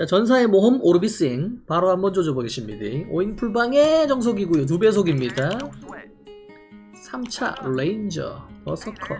자, 전사의 모험 오르비스행 바로 한번 조져보겠습니다. 5인 풀방의 정속이고요. 2배속입니다. 3차 레인저 버서커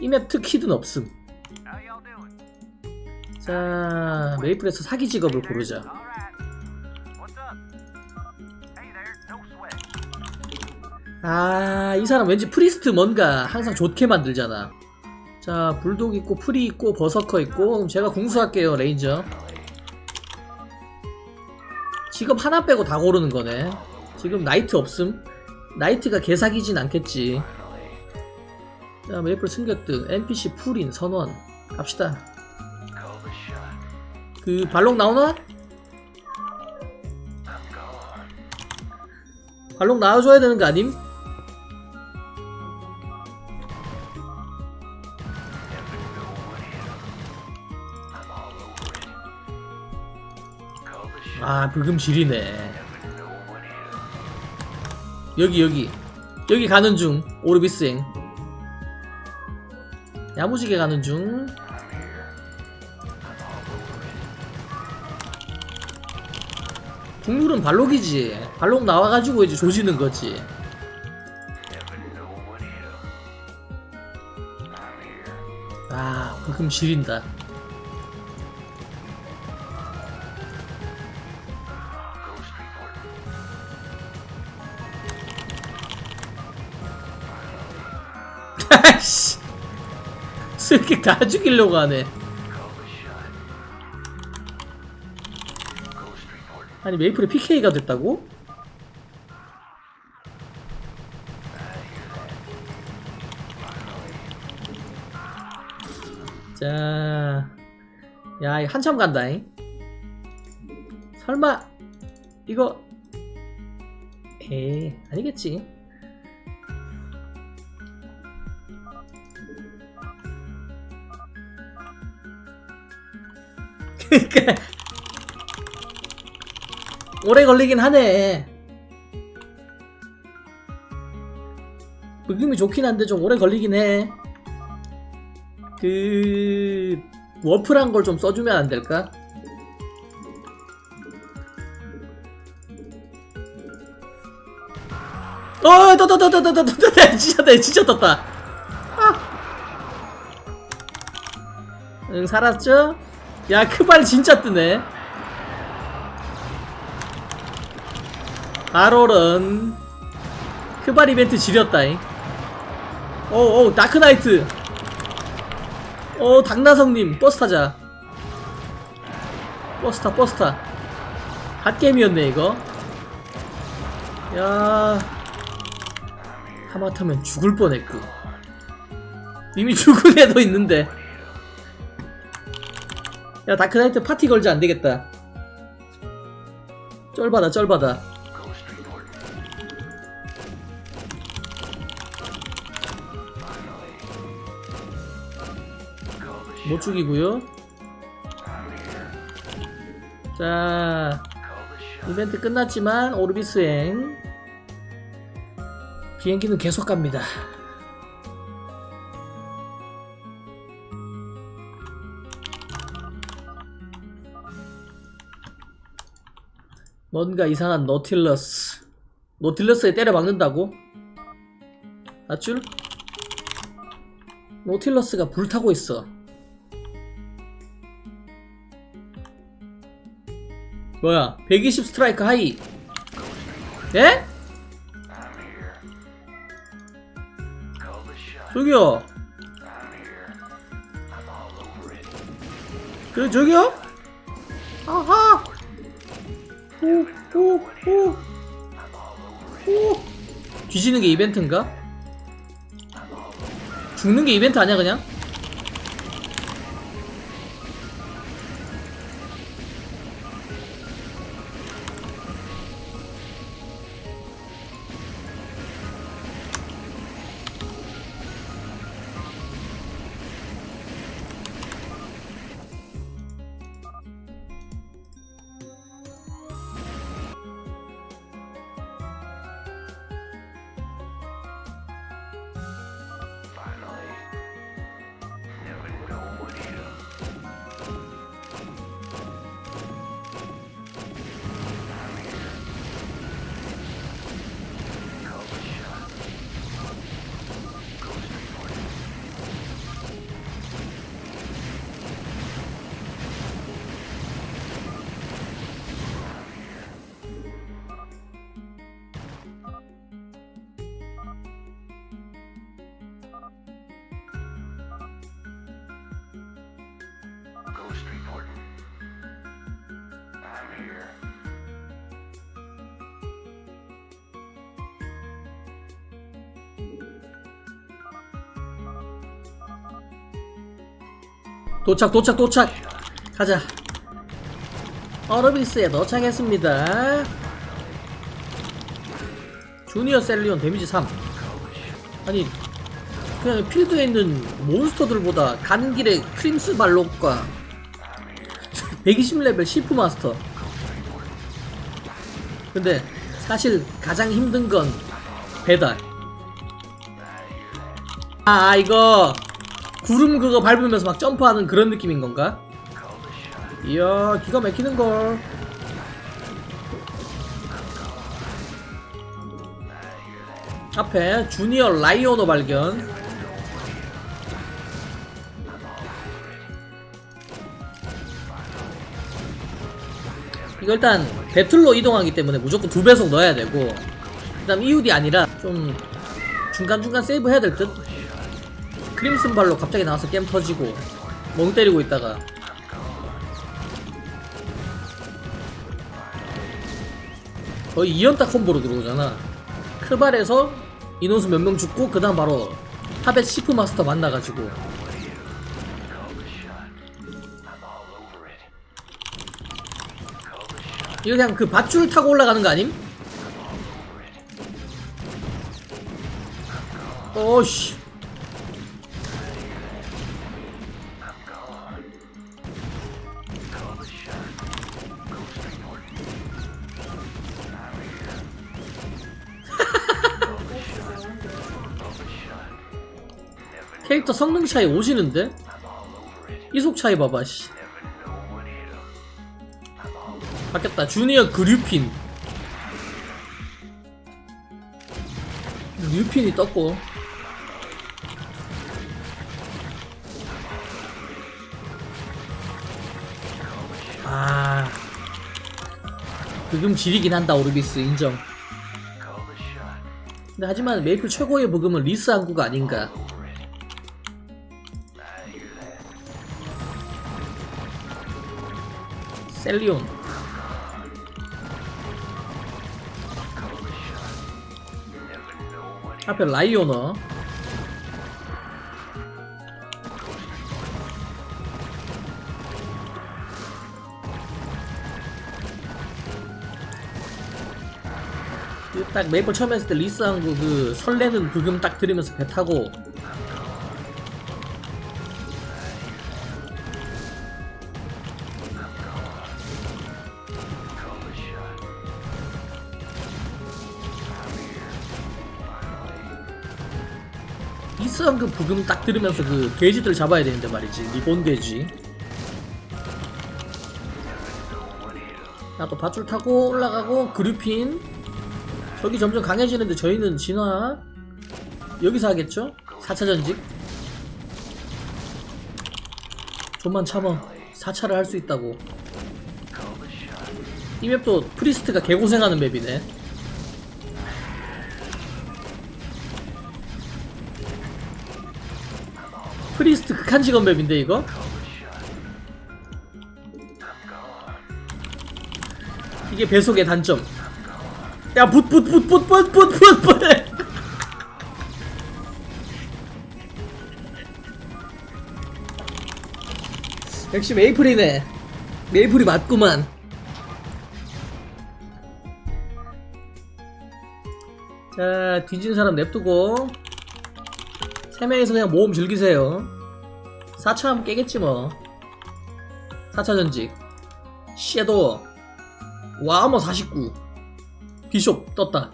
이 맵 특히든 없음. 자, 메이플에서 사기 직업을 고르자. 아, 이 사람 왠지 프리스트 뭔가 항상 좋게 만들잖아. 자, 불독 있고, 프리 있고, 버서커 있고, 그럼 제가 궁수할게요, 레인저. 직업 하나 빼고 다 고르는 거네. 지금 나이트 없음. 나이트가 개사기진 않겠지. 자, 메이플 승객등, NPC 풀인, 선원. 갑시다. 그, 발록 나오나? 발록 나와줘야 되는 거 아님? 아 불금 지리네. 여기 여기. 여기 가는 중 오르비스행. 야무지게 가는 중. 국룰은 발록이지. 발록 나와가지고 이제 조지는 거지. 아 불금 지린다 슬기 다 죽이려고 하네 아니 메이플이 PK가 됐다고? 자, 야, 이거 한참 간다잉. 설마, 이거, 에이, 아니겠지. 그니까, 오래 걸리긴 하네. 느낌이 좋긴 한데 좀 오래 걸리긴 해. 그 워프란 걸 좀 써주면 안 될까? 어, 떠떠떠떠떠떠떠 진짜 떴 진짜 떴다. 아. 응, 살았죠? 야, 크발 진짜 뜨네. 바로런 크발 이벤트 지렸다잉. 오오 다크나이트. 오 당나성님 버스 타자. 버스 타 버스 타. 갓게임이었네 이거. 야 하마터면 죽을 뻔했고. 이미 죽은 애도 있는데. 야 다크나이트 파티 걸자 안 되겠다. 쩔받아 쩔받아. 못 죽이고요. 자, 이벤트 끝났지만 오르비 스행 비행기는 계속 갑니다. 뭔가 이상한 노틸러스. 노틸러스에 때려 박는다고? 아줄? 노틸러스가 불타고 있어. 뭐야 120 스트라이크 하이 예? 저기요 그 저기요? 아하 뒤지는 게 이벤트인가? 죽는 게 이벤트 아니야 그냥? 도착 도착 도착. 가자. 어르비스에 도착했습니다. 주니어 셀리온 데미지 3 아니 그냥 필드에 있는 몬스터들보다 가는 길에 크림스 발록과 120레벨 시프 마스터. 근데 사실 가장 힘든 건 배달. 아 이거 구름 그거 밟으면서 막 점프하는 그런 느낌인 건가? 이야 기가 막히는 걸. 앞에 주니어 라이오너 발견. 이거 일단 배틀로 이동하기 때문에 무조건 두 배속 넣어야 되고 그 다음 이웃이 아니라 좀 중간중간 세이브 해야 될 듯 크림슨 발로 갑자기 나와서 게임 터지고 멍 때리고 있다가. 거의 2연타 콤보로 들어오잖아. 크발에서 인원수 몇 명 죽고 그 다음 바로 하벳 시프 마스터 만나가지고. 이거 그냥 그 밧줄 타고 올라가는 거 아님? 어씨 캐릭터 성능 차이 오시는데? 이속 차이 봐봐 씨. 바뀌었다. 주니어 그류핀. 류핀이 떴고. 아. 부금 지리긴 한다 오르비스. 인정. 근데 하지만 메이플 최고의 부금은 리스 항구가 아닌가 셀리온. 앞에 라이오너. 그딱 메이플 처음 했을 때 리스한 거 그 설레는 부금 딱 들으면서 배 타고 이스한 그 부금 딱 들으면서 그 돼지들 잡아야 되는데 말이지 리본 돼지. 나또 밧줄 타고 올라가고 그루핀. 저기 점점 강해지는데 저희는 진화. 여기서 하겠죠? 4차 전직. 좀만 참아. 4차를 할 수 있다고. 이 맵도 프리스트가 개고생하는 맵이네 프리스트 극한 직업 맵인데 이거? 이게 배속의 단점. 야 붓 붓 붓 붓 붓 붓 붓붓 역시 메이플이네. 메이플이 맞구만. 자 뒤진 사람 냅두고. 세 명이서 그냥 모험 즐기세요. 4차 하면 깨겠지 뭐. 4차 전직. 섀도우. 와머 49. 비숍 떴다.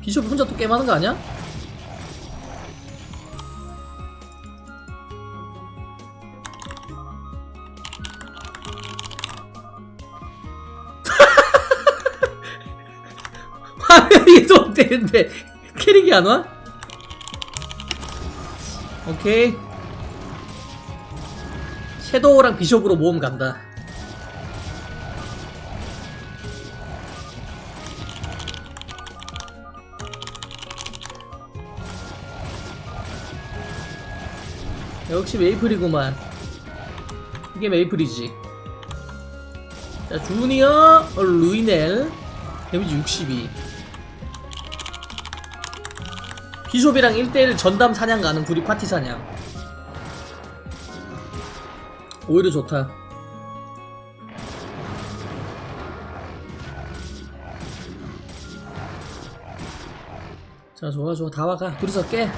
비숍 혼자 또 게임하는 거 아니야? 화면이 또 되는데 캐릭이 안 와? 오케이. 섀도우랑 비숍으로 모험 간다. 역시 메이플이구만. 이게 메이플이지. 자 주니어 루이넬 데미지 62 비숍이랑 1대1 전담 사냥 가는 둘이 파티 사냥. 오히려 좋다. 자 좋아 좋아. 다 와가. 둘이서 깨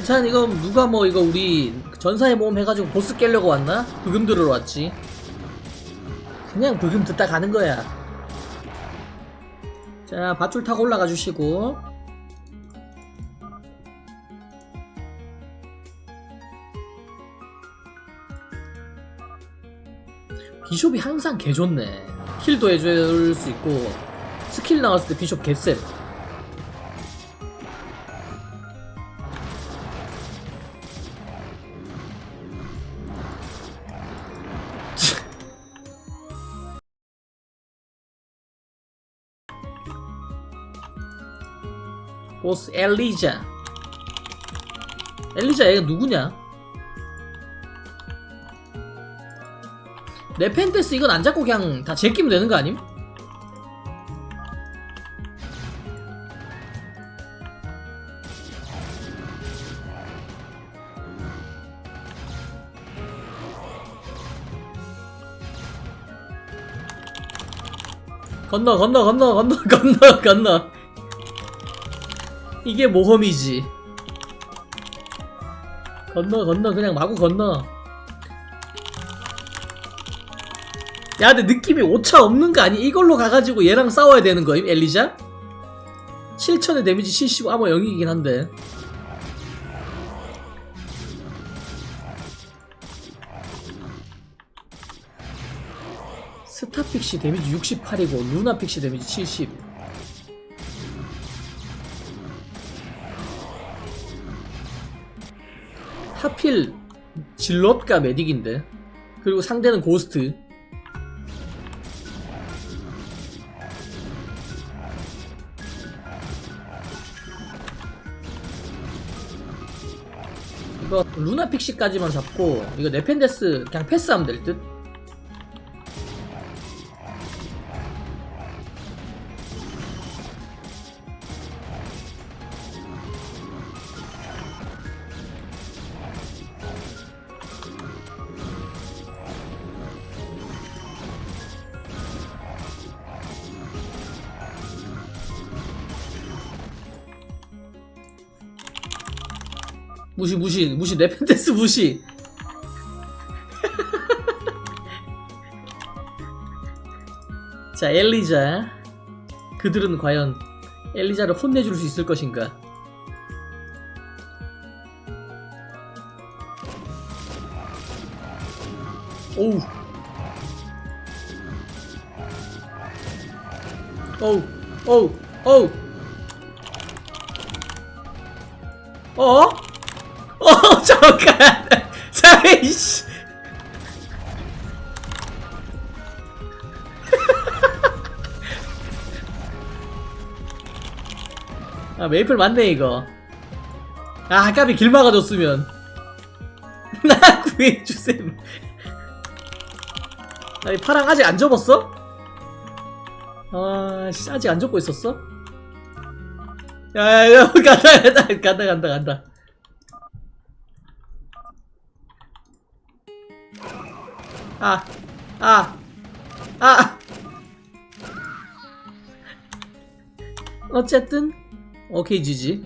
괜찮아 이거 누가 뭐 이거 우리 전사의 모험 해가지고 보스 깨려고 왔나? 브금 들으러 왔지. 그냥 브금 듣다 가는 거야. 자 밧줄 타고 올라가 주시고. 비숍이 항상 개 좋네. 힐도 해줄 수 있고 스킬 나왔을 때 비숍 개쎄 보스 엘리자 엘리자 얘가 누구냐? 네펜데스 이건 안 잡고 그냥 다 제끼면 되는 거 아님? 건너 건너 건너 건너 건너 건너 이게 모험이지 건너 건너 그냥 마구 건너 야 근데 느낌이 오차 없는 거 아니? 이걸로 가가지고 얘랑 싸워야 되는 거임 엘리자? 7천의 데미지 75 아마 0이긴 한데 스타픽시 데미지 68이고 루나픽시 데미지 70 하필 질럿과 메딕인데 그리고 상대는 고스트 이거 루나 픽시까지만 잡고 이거 네펜데스 그냥 패스하면 될 듯? 무시 무시 네펜데스 무시. 자 엘리자. 그들은 과연 엘리자를 혼내줄 수 있을 것인가? 오우. 오우 오우 오우. 어? 어 잠깐. 자 이씨. 아 메이플 맞네 이거. 아 아까비 길 막아줬으면. 나 구해주세요 아니 파랑 아직 안 접었어? 아 씨, 아직 안 접고 있었어? 야야야 간다 간다 간다 간다 간다 아, 아, 아. 어쨌든 오케이 지지.